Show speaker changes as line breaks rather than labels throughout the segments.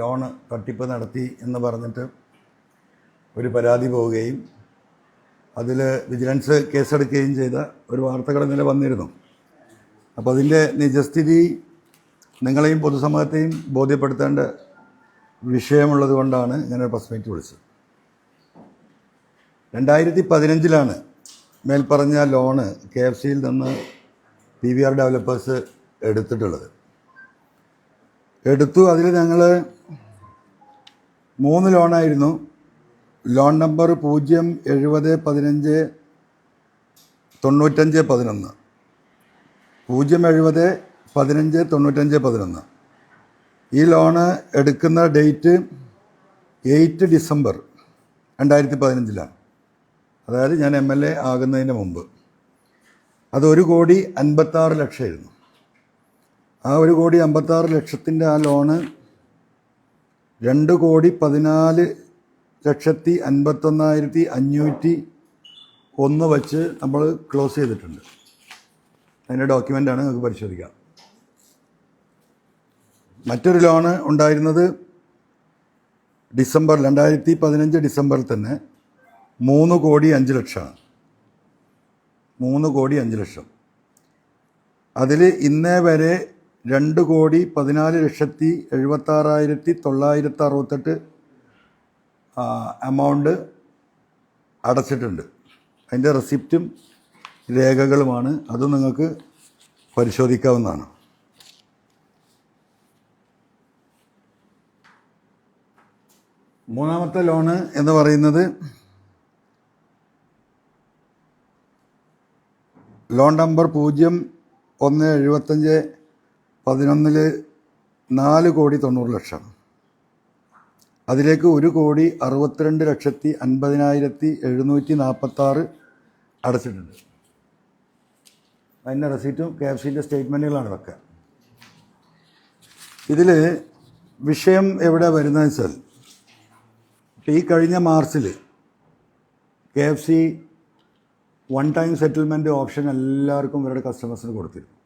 Loan തട്ടിപ്പ് നടത്തി എന്ന് പറഞ്ഞിട്ട് ഒരു പരാതി പോവുകയും അതിൽ വിജിലൻസ് കേസെടുക്കുകയും ചെയ്ത ഒരു വാർത്തകൾ ഇന്നലെ വന്നിരുന്നു. അപ്പോൾ അതിന്റെ നിജസ്ഥിതി നിങ്ങളെയും പൊതുസമൂഹത്തെയും ബോധ്യപ്പെടുത്തേണ്ട വിഷയമുള്ളത് കൊണ്ടാണ് ഞാനൊരു പ്രസ് വിളിച്ചത്. രണ്ടായിരത്തി പതിനഞ്ചിലാണ് മേൽപ്പറഞ്ഞ ലോണ് കെ എഫ് സിയിൽ നിന്ന് പി വി ആർ ഡെവലപ്പേഴ്സ് എടുത്തിട്ടുള്ളത്. എടുത്തു. അതിൽ ഞങ്ങൾ മൂന്ന് ലോണായിരുന്നു. ലോൺ നമ്പർ പൂജ്യം എഴുപത് പതിനഞ്ച് തൊണ്ണൂറ്റഞ്ച് പതിനൊന്ന്. പൂജ്യം എഴുപത് പതിനഞ്ച് തൊണ്ണൂറ്റഞ്ച് പതിനൊന്ന്. ഈ ലോണ് എടുക്കുന്ന ഡേറ്റ് എയ്റ്റ് ഡിസംബർ രണ്ടായിരത്തി പതിനഞ്ചിലാണ്. അതായത് ഞാൻ എം എൽ എ ആകുന്നതിന് മുമ്പ്. അത് ഒരു കോടി അൻപത്താറ് ലക്ഷമായിരുന്നു. ആ ഒരു കോടി അമ്പത്താറ് ലക്ഷത്തിന്റെ ആ ലോണ് രണ്ട് കോടി പതിനാല് ലക്ഷത്തി അൻപത്തൊന്നായിരത്തി അഞ്ഞൂറ്റി ഒന്ന് വച്ച് നമ്മൾ ക്ലോസ് ചെയ്തിട്ടുണ്ട്. അതിന്റെ ഡോക്യുമെന്റാണ് നിങ്ങൾക്ക് പരിശോധിക്കാം. മറ്റൊരു ലോണ് ഉണ്ടായിരുന്നത് ഡിസംബർ രണ്ടായിരത്തി പതിനഞ്ച് ഡിസംബറിൽ തന്നെ മൂന്ന് കോടി അഞ്ച് ലക്ഷമാണ്. മൂന്ന് കോടി അഞ്ച് ലക്ഷം. അതിൽ ഇന്നേ വരെ രണ്ട് കോടി പതിനാല് ലക്ഷത്തി എഴുപത്താറായിരത്തി തൊള്ളായിരത്തി അറുപത്തെട്ട് എമൗണ്ട് അടച്ചിട്ടുണ്ട്. അതിന്റെ റെസിപ്റ്റും രേഖകളുമാണ്. അത് നിങ്ങൾക്ക് പരിശോധിക്കാവുന്നതാണ്. മൂന്നാമത്തെ ലോണ് എന്ന് പറയുന്നത് ലോൺ നമ്പർ പൂജ്യം ഒന്ന് എഴുപത്തഞ്ച് പതിനൊന്നിൽ നാല് കോടി തൊണ്ണൂറ് ലക്ഷം. അതിലേക്ക് ഒരു കോടി അറുപത്തിരണ്ട് ലക്ഷത്തി അൻപതിനായിരത്തി എഴുന്നൂറ്റി നാൽപ്പത്താറ് അടച്ചിട്ടുണ്ട്. അതിന്റെ റെസീറ്റും കെ എഫ് സിന്റെ സ്റ്റേറ്റ്മെന്റുകളാണ് ഇതൊക്കെ. ഇതിൽ വിഷയം എവിടെ വരുന്നതെന്ന് വെച്ചാൽ ഈ കഴിഞ്ഞ മാർച്ചിൽ K F C one time settlement option എല്ലാവർക്കും ഇവരുടെ കസ്റ്റമേഴ്സിന് കൊടുത്തിരുന്നു.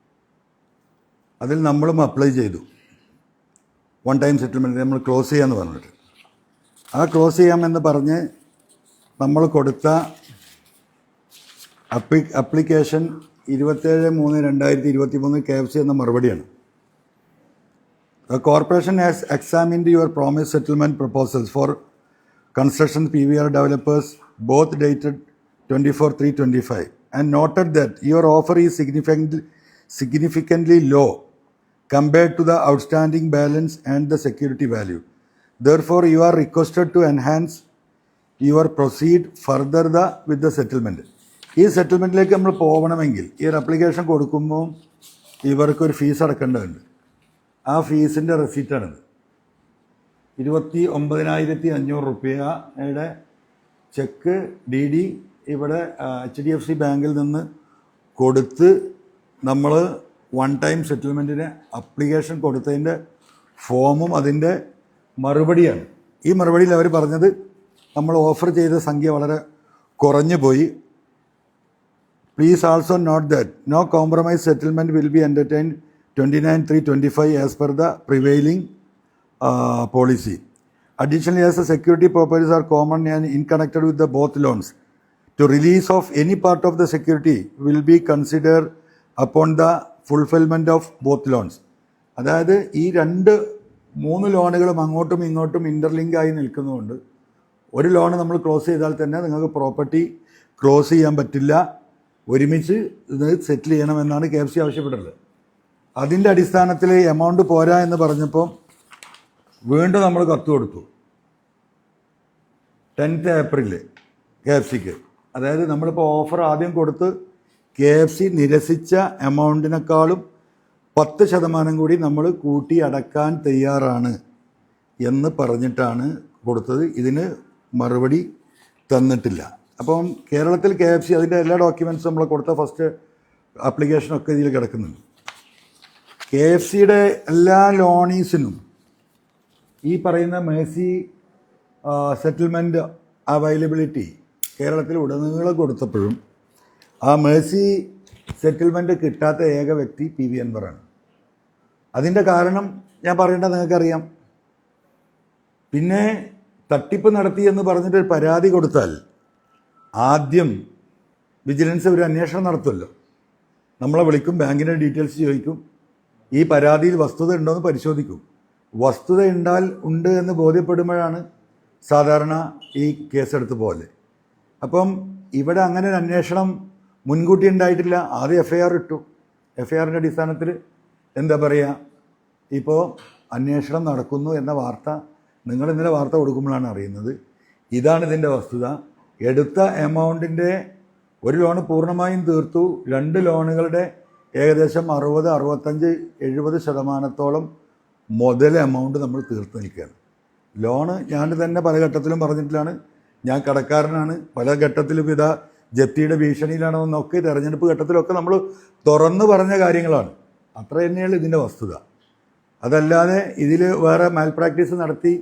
അതിൽ നമ്മളും അപ്ലൈ ചെയ്തു. വൺ ടൈം സെറ്റിൽമെന്റ് നമ്മൾ ക്ലോസ് ചെയ്യാമെന്ന് പറഞ്ഞിട്ട്. ആ ക്ലോസ് ചെയ്യാമെന്ന് പറഞ്ഞ് നമ്മൾ കൊടുത്ത അപ്ലി അപ്ലിക്കേഷൻ ഇരുപത്തേഴ് മൂന്ന് രണ്ടായിരത്തി ഇരുപത്തി മൂന്ന് കെ എഫ് സി എന്ന മറുപടിയാണ്. The corporation has examined your promise settlement proposals for construction P V R developers both dated twenty four three twenty five and noted that your offer is significan significantly low compared to the outstanding balance and the security value. Therefore, you are requested to enhance your proceed further the with the settlement. ഈ സെറ്റിൽമെന്റിലേക്ക് നമ്മൾ പോകണമെങ്കിൽ ഈ ഒരു application കൊടുക്കുമ്പോൾ ഇവർക്കൊരു fees അടക്കേണ്ടതുണ്ട് ആ ഫീസിന്റെ റെസീറ്റാണിത് ഇരുപത്തി ഒമ്പതിനായിരത്തി അഞ്ഞൂറ് റുപ്യയുടെ ചെക്ക് ഡി ഡി ഇവിടെ എച്ച് ഡി എഫ് സി ബാങ്കിൽ നിന്ന് കൊടുത്ത് നമ്മൾ വൺ ടൈം സെറ്റിൽമെന്റിന് അപ്ലിക്കേഷൻ കൊടുത്തതിന്റെ ഫോമും അതിന്റെ മറുപടിയാണ് ഈ മറുപടിയിൽ അവർ പറഞ്ഞത് നമ്മൾ ഓഫർ ചെയ്ത സംഖ്യ വളരെ കുറഞ്ഞു പോയി Please also note that no compromise settlement will be entertained 29 3 25 as per the prevailing uh, policy. Additionally, as the security purposes are common and interconnected with the both loans, to release of any part of the security will be considered upon the fulfillment of both loans അതായത് ഈ രണ്ട് മൂന്ന് ലോണുകളും അങ്ങോട്ടും ഇങ്ങോട്ടും ഇന്റർലിങ്കായി നിൽക്കുന്നതുകൊണ്ട് ഒരു loan നമ്മൾ close ചെയ്താൽ തന്നെ നിങ്ങൾക്ക് പ്രോപ്പർട്ടി ക്ലോസ് ചെയ്യാൻ പറ്റില്ല. ഒരുമിച്ച് ഇത് സെറ്റിൽ ചെയ്യണമെന്നാണ് കെ എഫ് സി ആവശ്യപ്പെട്ടത് അതിന്റെ അടിസ്ഥാനത്തിൽ എമൗണ്ട് പോരാ എന്ന് പറഞ്ഞപ്പം വീണ്ടും നമ്മൾ കത്ത് കൊടുത്തു. ടെൻത്ത് ഏപ്രിൽ കെ എഫ് സിക്ക് അതായത് നമ്മളിപ്പോൾ ഓഫർ ആദ്യം കൊടുത്ത് കെ എഫ് സി നിരസിച്ച എമൗണ്ടിനേക്കാളും പത്ത് ശതമാനം കൂടി നമ്മൾ കൂട്ടി അടക്കാൻ തയ്യാറാണ് എന്ന് പറഞ്ഞിട്ടാണ് കൊടുത്തത്. ഇതിന് മറുപടി തന്നിട്ടില്ല. അപ്പം കേരളത്തിൽ കെ എഫ് സി അതിന്റെ എല്ലാ ഡോക്യുമെന്റ്സും നമ്മൾ കൊടുത്ത ഫസ്റ്റ് ആപ്ലിക്കേഷനൊക്കെ ഇതിൽ കിടക്കുന്നുണ്ട്. കെ എഫ് സിയുടെ എല്ലാ ലോണീസിനും ഈ പറയുന്ന മേഴ്സി സെറ്റിൽമെന്റ് അവൈലബിലിറ്റി കേരളത്തിൽ ഉടനീളം കൊടുത്തപ്പോഴും ആ മേഴ്സി സെറ്റിൽമെന്റ് കിട്ടാത്ത ഏക വ്യക്തി പി വി അൻവറാണ്. അതിന്റെ കാരണം ഞാൻ പറയേണ്ടത് നിങ്ങൾക്കറിയാം. പിന്നെ തട്ടിപ്പ് നടത്തി എന്ന് പറഞ്ഞിട്ട് ഒരു പരാതി കൊടുത്താൽ ആദ്യം വിജിലൻസ് ഒരു അന്വേഷണം നടത്തുമല്ലോ. നമ്മളെ വിളിക്കും ബാങ്കിന്റെ ഡീറ്റെയിൽസ് ചോദിക്കും ഈ പരാതിയിൽ വസ്തുത ഉണ്ടോ എന്ന് പരിശോധിക്കും. വസ്തുത ഉണ്ടാൽ ഉണ്ട് എന്ന് ബോധ്യപ്പെടുമ്പോഴാണ് സാധാരണ ഈ കേസെടുത്ത് പോലെ അപ്പം ഇവിടെ അങ്ങനെ ഒരു അന്വേഷണം മുൻകൂട്ടി ഉണ്ടായിട്ടില്ല. ആദ്യം എഫ് ഐ ആർ ഇട്ടു. എഫ് ഐ ആറിന്റെ അടിസ്ഥാനത്തിൽ എന്താ പറയുക ഇപ്പോൾ അന്വേഷണം നടക്കുന്നു എന്ന വാർത്ത നിങ്ങൾ ഇന്നലെ വാർത്ത കൊടുക്കുമ്പോഴാണ് അറിയുന്നത്. ഇതാണ് ഇതിന്റെ വസ്തുത. എടുത്ത എമൗണ്ടിന്റെ ഒരു ലോണ് പൂർണമായും തീർത്തു. രണ്ട് ലോണുകളുടെ ഏകദേശം അറുപത് അറുപത്തഞ്ച് എഴുപത് ശതമാനത്തോളം മുതൽ എമൗണ്ട് നമ്മൾ തീർത്ത് നിൽക്കുകയാണ്. ലോണ് ഞാൻ തന്നെ പല ഘട്ടത്തിലും പറഞ്ഞിട്ടില്ലാണ് ഞാൻ കടക്കാരനാണ്. പല ഘട്ടത്തിലും ഇതാ ജപ്തിയുടെ ഭീഷണിയിലാണോ എന്നൊക്കെ തെരഞ്ഞെടുപ്പ് ഘട്ടത്തിലൊക്കെ നമ്മൾ തുറന്നു പറഞ്ഞ കാര്യങ്ങളാണ്. അത്ര തന്നെയാണ് ഇതിന്റെ വസ്തുത. അതല്ലാതെ ഇതിൽ വേറെ മാൽ പ്രാക്ടീസ് നടത്തി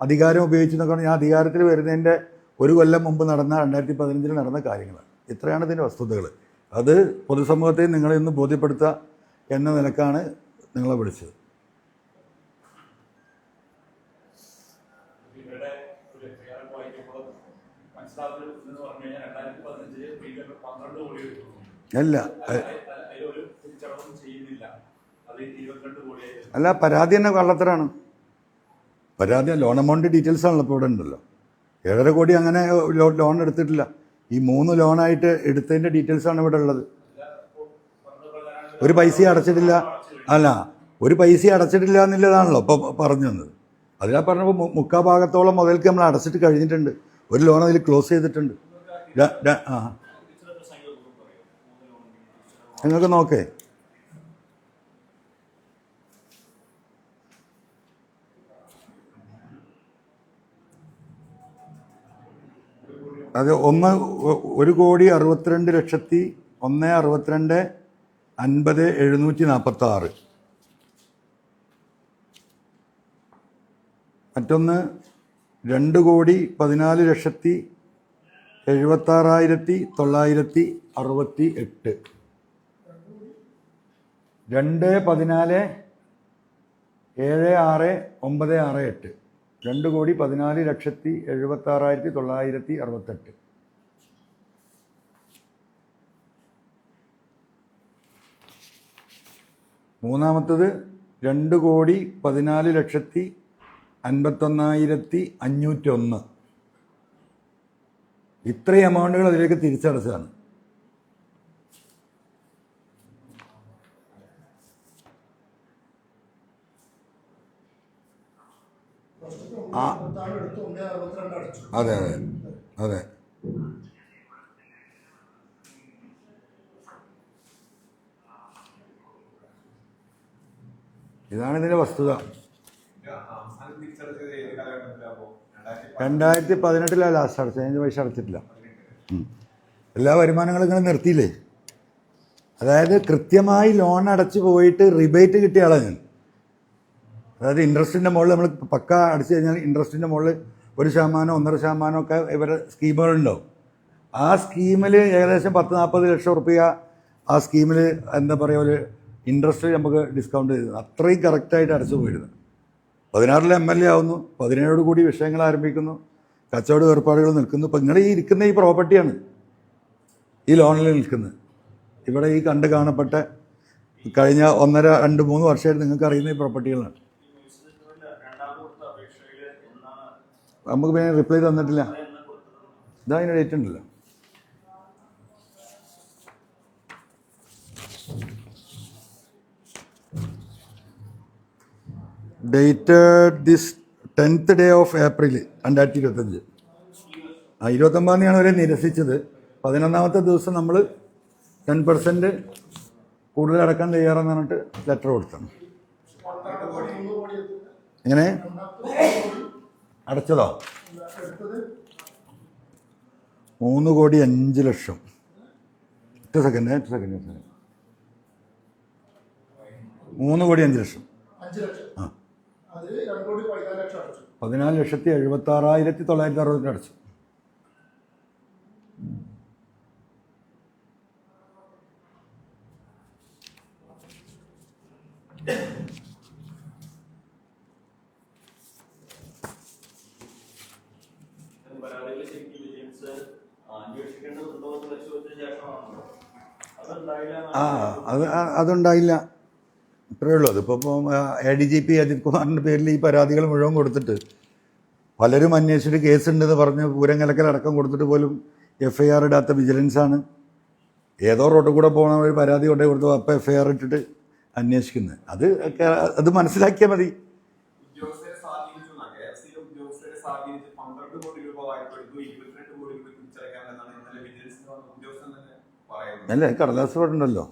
അധികാരം ഉപയോഗിച്ചെന്നൊക്കെ പറഞ്ഞാൽ ഞാൻ അധികാരത്തിൽ വരുന്നതിന്റെ ഒരു കൊല്ലം മുമ്പ് നടന്ന രണ്ടായിരത്തി പതിനഞ്ചിൽ നടന്ന കാര്യങ്ങളാണ്. ഇത്രയാണ് ഇതിന്റെ വസ്തുതകൾ. അത് പൊതുസമൂഹത്തെ നിങ്ങളെ ഒന്ന് ബോധ്യപ്പെടുത്തുക എന്ന നിലക്കാണ് നിങ്ങളെ വിളിച്ചത്
ഇവരുടെ ഒരു എഫ്ഐആർ വായിക്കുമ്പോൾ മനസ്സിലാക്കുന്നത് എന്ന് പറഞ്ഞു കഴിഞ്ഞാൽ രണ്ടായിരത്തി പതിനഞ്ചിൽ പ്രീമിയം പന്ത്രണ്ട് കോടി വരുന്നു
അല്ല
അ- അ- അതിലൊരു തിരിച്ചടവും ചെയ്യുന്നില്ല അത് ഇരുപത്തിരണ്ട് കോടിയായി
അല്ല പരാതി തന്നെ കള്ളത്തരാണ്. പരാതി ലോൺ എമൗണ്ട് ഡീറ്റെയിൽസ് ആണല്ലോ ഇപ്പോൾ ഇവിടെ ഉണ്ടല്ലോ. ഏഴര കോടി അങ്ങനെ ലോൺ എടുത്തിട്ടില്ല. ഈ മൂന്ന് ലോണായിട്ട് എടുത്തതിന്റെ ഡീറ്റെയിൽസ് ആണ് ഇവിടെ ഉള്ളത്. ഒരു പൈസ അടച്ചിട്ടില്ല അല്ല ഒരു പൈസ അടച്ചിട്ടില്ല എന്നുള്ളതാണല്ലോ ഇപ്പോൾ പറഞ്ഞു തന്നത്. അതിനാ പറഞ്ഞപ്പോൾ മുക്കാ ഭാഗത്തോളം മുതൽക്ക് നമ്മൾ അടച്ചിട്ട് കഴിഞ്ഞിട്ടുണ്ട്. ഒരു ലോൺ അതിൽ ക്ലോസ് ചെയ്തിട്ടുണ്ട്. ആ. നിങ്ങൾക്ക് നോക്കേ. അത് ഒന്ന് ഒരു കോടി അറുപത്തിരണ്ട് ലക്ഷത്തി ഒന്ന് അറുപത്തിരണ്ട് അൻപത് എഴുന്നൂറ്റി നാൽപ്പത്തി ആറ് മറ്റൊന്ന് രണ്ട് കോടി പതിനാല് ലക്ഷത്തി എഴുപത്താറായിരത്തി തൊള്ളായിരത്തി അറുപത്തി എട്ട്. രണ്ട് പതിനാല് ഏഴ് ആറ് ഒമ്പത് ആറ് എട്ട്. രണ്ട് കോടി പതിനാല് ലക്ഷത്തി എഴുപത്താറായിരത്തി തൊള്ളായിരത്തി അറുപത്തെട്ട്. മൂന്നാമത്തത് രണ്ട് കോടി പതിനാല് ലക്ഷത്തി അൻപത്തൊന്നായിരത്തി അഞ്ഞൂറ്റൊന്ന്. ഇത്രയും എമൗണ്ടുകൾ അതിലേക്ക് തിരിച്ചടച്ചതാണ് ആ. അതെ അതെ അതെ. ഇതാണ് ഇതിന്റെ വസ്തുത.
രണ്ടായിരത്തി
പതിനെട്ടിലാണ് ലാസ്റ്റ് അടച്ചത് അതിന് പൈസ അടച്ചിട്ടില്ല. എല്ലാ വരുമാനങ്ങളും ഇങ്ങനെ നിർത്തിയില്ലേ? അതായത് കൃത്യമായി ലോൺ അടച്ചു പോയിട്ട് റിബേറ്റ് കിട്ടിയ ആളാണ് ഞാൻ. അതായത് ഇൻട്രസ്റ്റിന്റെ മുകളിൽ നമ്മൾ പക്ക അടിച്ചു കഴിഞ്ഞാൽ ഇൻട്രസ്റ്റിന്റെ മുകളിൽ ഒരു ശതമാനം ഒന്നര ശതമാനം ഒക്കെ സ്കീമുകളുണ്ടാവും. ആ സ്കീമിൽ ഏകദേശം പത്ത് നാൽപ്പത് ലക്ഷം റുപ്യ ആ സ്കീമിൽ എന്താ പറയുക ഒരു ഇൻട്രസ്റ്റ് നമുക്ക് ഡിസ്കൗണ്ട് ചെയ്തു. അത്രയും കറക്റ്റായിട്ട് അടച്ചു പോയിരുന്നു. പതിനാറിൽ എം എൽ എ ആവുന്നു. പതിനേഴോട് കൂടി വിഷയങ്ങൾ ആരംഭിക്കുന്നു. കച്ചവട ഏർപ്പാടുകൾ നിൽക്കുന്നു. ഇപ്പം നിങ്ങൾ ഈ ഇരിക്കുന്ന ഈ പ്രോപ്പർട്ടിയാണ് ഈ ലോണിൽ നിൽക്കുന്നത്. ഇവിടെ ഈ കണ്ട് കാണപ്പെട്ട കഴിഞ്ഞ ഒന്നര രണ്ട് മൂന്ന് വർഷമായിട്ട് നിങ്ങൾക്ക് അറിയുന്ന ഈ പ്രോപ്പർട്ടികളാണ് നമുക്ക് പിന്നെ റിപ്ലൈ തന്നിട്ടില്ല. ഇതാ അതിന് ഡേറ്റ് ഉണ്ടല്ലോ. Dated this tenth day of April രണ്ടായിരത്തി ഇരുപത്തഞ്ച് ആ ഇരുപത്തൊമ്പതാം തീയതിയാണ് അവരെ നിരസിച്ചത്. പതിനൊന്നാമത്തെ ദിവസം നമ്മൾ ടെൻ പെർസെന്റ് കൂടുതൽ അടക്കാൻ തയ്യാറെന്ന് പറഞ്ഞിട്ട് ലെറ്റർ കൊടുത്താണ്. എങ്ങനെ? അടച്ചതോ? മൂന്ന് കോടി അഞ്ച് ലക്ഷം. ഒറ്റ സെക്കൻഡ് ഒറ്റ സെക്കൻഡ് മൂന്ന് കോടി അഞ്ച് ലക്ഷം. ആ.
പതിനാല്
ലക്ഷത്തി എഴുപത്തി ആറായിരത്തി തൊള്ളായിരത്തി അറുപത്തി അടച്ചു.
ശരിക്കും വിജിലൻസ് അന്വേഷിക്കേണ്ടത് ഉണ്ടോ എന്ന് പരിശോധിച്ച ശേഷമാണല്ലോ അതുണ്ടായില്ല
ആ അത് അതുണ്ടായില്ല. ഇത്രയേ ഉള്ളൂ. അതിപ്പോൾ A D G P Ajith കുമാറിന്റെ പേരിൽ ഈ പരാതികൾ മുഴുവൻ കൊടുത്തിട്ട് പലരും അന്വേഷിച്ചിട്ട് കേസുണ്ടെന്ന് പറഞ്ഞ് പൂരങ്കലക്കലടക്കം കൊടുത്തിട്ട് പോലും എഫ് ഐ ആർ ഇടാത്ത വിജിലൻസാണ്. ഏതോ റോട്ടിൽ കൂടെ പോകണ ഒരു പരാതി കൊണ്ടേ കൊടുത്തു. അപ്പോൾ എഫ് ഐ ആർ ഇട്ടിട്ട് അന്വേഷിക്കുന്നത്. അത് അത് മനസ്സിലാക്കിയാൽ മതി
ഉദ്യോഗസ്ഥരെ സ്വാധീനിച്ചു എന്നാ കെ എഫ് സിയിലെ ഉദ്യോഗസ്ഥരെ സ്വാധീനിച്ച് പന്ത്രണ്ട് കോടി രൂപ വായ്പ എടുത്തു ഇരുപത്തിരണ്ട് കോടി രൂപ തിരിച്ചടയ്ക്കാമെന്നാണ് ഇന്നലെ വിജിലൻസ് ഉദ്യോഗസ്ഥൻ തന്നെ പറയുന്നത്
അല്ലേ കടലാസ് ഉണ്ടല്ലോ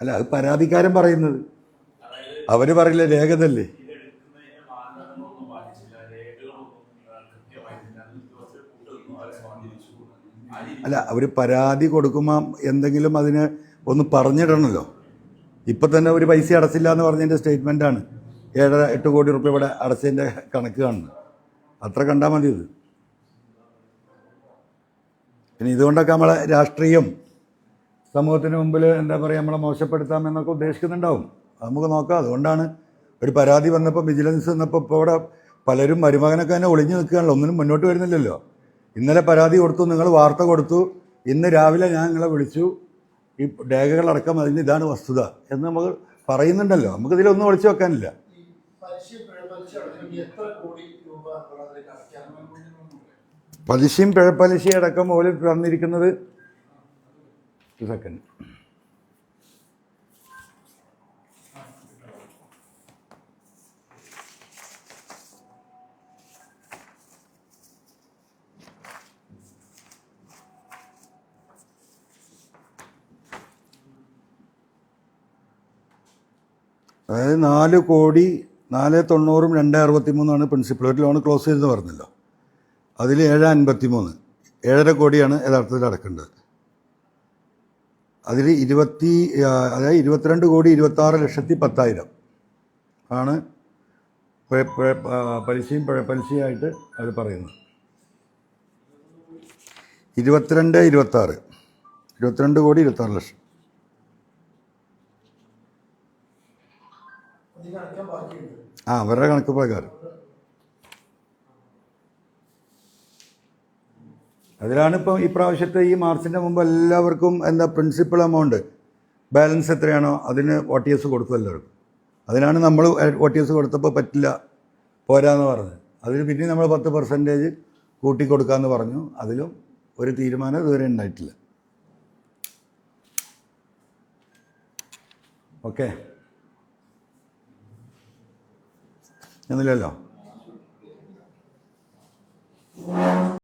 അല്ല
അത് പരാതിക്കാരൻ പറയുന്നത്. അവർ പറയില്ല രേഖതല്ലേ? അല്ല അവർ പരാതി കൊടുക്കുമ്പോൾ എന്തെങ്കിലും അതിന് ഒന്ന് പറഞ്ഞിടണമല്ലോ ഇപ്പം തന്നെ ഒരു പൈസ അടച്ചില്ല എന്ന് പറഞ്ഞതിന്റെ സ്റ്റേറ്റ്മെന്റാണ് ഏഴര എട്ട് കോടി റുപ്യ ഇവിടെ അടച്ചതിന്റെ കണക്ക് കാണുന്നത്. അത്ര കണ്ടാൽ മതി ഇത്. പിന്നെ ഇതുകൊണ്ടൊക്കെ നമ്മളെ രാഷ്ട്രീയം സമൂഹത്തിന് മുമ്പിൽ എന്താ പറയുക നമ്മളെ മോശപ്പെടുത്താമെന്നൊക്കെ ഉദ്ദേശിക്കുന്നുണ്ടാവും. നമുക്ക് നോക്കാം. അതുകൊണ്ടാണ് ഒരു പരാതി വന്നപ്പോൾ വിജിലൻസ് വന്നപ്പോൾ ഇപ്പോൾ ഇവിടെ പലരും മരുമകനൊക്കെ തന്നെ ഒളിഞ്ഞു നിൽക്കുകയാണല്ലോ. ഒന്നിനും മുന്നോട്ട് വരുന്നില്ലല്ലോ. ഇന്നലെ പരാതി കൊടുത്തു നിങ്ങൾ വാർത്ത കൊടുത്തു. ഇന്ന് രാവിലെ ഞാൻ നിങ്ങളെ വിളിച്ചു. ഈ രേഖകളടക്കം അതിന് ഇതാണ് വസ്തുത എന്ന് നമുക്ക് പറയുന്നുണ്ടല്ലോ. നമുക്ക് ഇതിലൊന്നും ഒളിച്ചു വെക്കാനില്ല. പലിശയും പിഴപ്പലിശയും അടക്കം മുകളിൽ തന്നിരിക്കുന്നത് സെക്കൻഡ് അതായത് നാല് കോടി നാല് തൊണ്ണൂറും രണ്ട് അറുപത്തി മൂന്നാണ് പ്രിൻസിപ്പൽ ഒരു ലോൺ ക്ലോസ് ചെയ്തെന്ന് പറഞ്ഞല്ലോ. അതിൽ ഏഴ് അൻപത്തി മൂന്ന് ഏഴര കോടിയാണ് യഥാർത്ഥത്തിൽ അടക്കേണ്ടത്. അതിൽ ഇരുപത്തി അതായത് ഇരുപത്തിരണ്ട് കോടി ഇരുപത്താറ് ലക്ഷത്തി പത്തായിരം ആണ് പലിശയും പലിശയായിട്ട് അവർ പറയുന്നത്. ഇരുപത്തിരണ്ട് ഇരുപത്താറ് ഇരുപത്തിരണ്ട് കോടി ഇരുപത്താറ് ലക്ഷം. ആ അവരുടെ കണക്ക് പ്രകാരം. അതിലാണ് ഇപ്പോൾ ഈ പ്രാവശ്യത്തെ ഈ മാർച്ചിന്റെ മുമ്പ് എല്ലാവർക്കും എന്താ പ്രിൻസിപ്പൽ എമൗണ്ട് ബാലൻസ് എത്രയാണോ അതിന് ഒ ടി എസ് കൊടുക്കും എല്ലാവർക്കും. അതിനാണ് നമ്മൾ ഒ ടി എസ് കൊടുത്തപ്പോൾ പറ്റില്ല പോരാന്ന് പറഞ്ഞത്. അതിന് പിന്നെ നമ്മൾ പത്ത് പെർസെന്റേജ് കൂട്ടിക്കൊടുക്കാമെന്ന് പറഞ്ഞു. അതിലും ഒരു തീരുമാനം ഇതുവരെ ഉണ്ടായിട്ടില്ല. ഓക്കെ. ഒന്നുമില്ലല്ലോ?